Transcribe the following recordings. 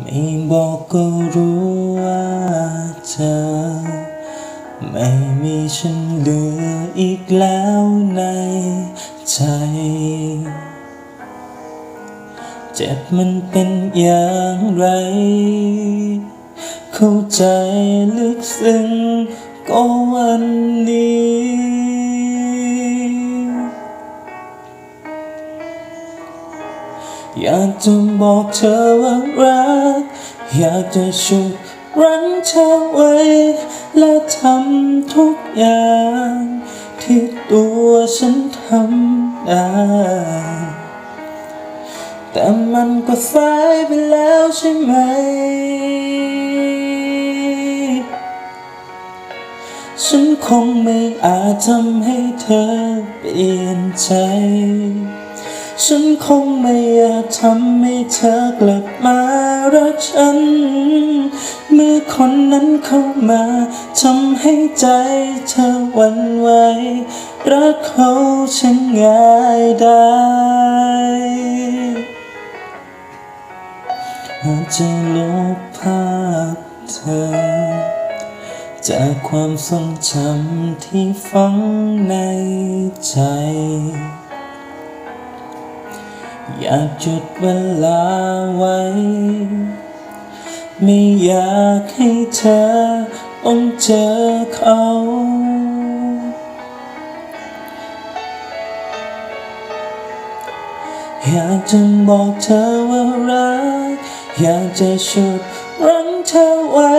ไม่บอกก็รู้ว่าเธอ ไม่มีฉันเหลืออีกแล้วในใจ เจ็บมันเป็นอย่างไร เข้าใจลึกซึ้งก็วันนี้ อยากจะบอกเธอว่ารัก อยากจะชุดรั้งเธอไว้ และทำทุกอย่าง ที่ตัวฉันทำได้แต่มันก็สายไปแล้วใช่ไหม ฉันคงไม่อาจทำให้เธอเปลี่ยนใจ ฉันคงไม่อยาจทำให้เธอกลับมารักฉัน เมื่อคนนั้นเข้ามาทำให้ใจเธอหวันไหวรักเขาฉันง่ายได้อาจจะลบภาพเธอ จากความทรงจำที่ฝังในใจ อยากหยุดเวลาไว้ ไม่อยากให้เธอต้องเจอเขา อยากจะบอกเธอว่ารัก อยากจะชุดรั้งเธอไว้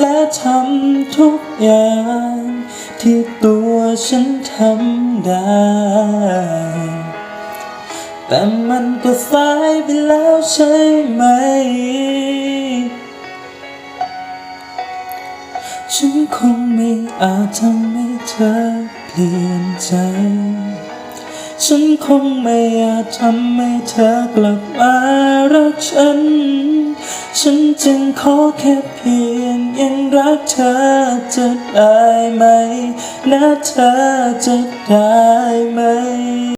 และทำทุกอย่าง ที่ตัวฉันทำได้ แต่มันก็สายไปแล้วใช่ไหม ฉันคงไม่อาจทำให้เธอเปลี่ยนใจ ฉันคงไม่อาจทำให้เธอกลับมารักฉัน ฉันจึงขอแค่เพียงยังรักเธอจะได้ไหมนะเธอจะได้ไหม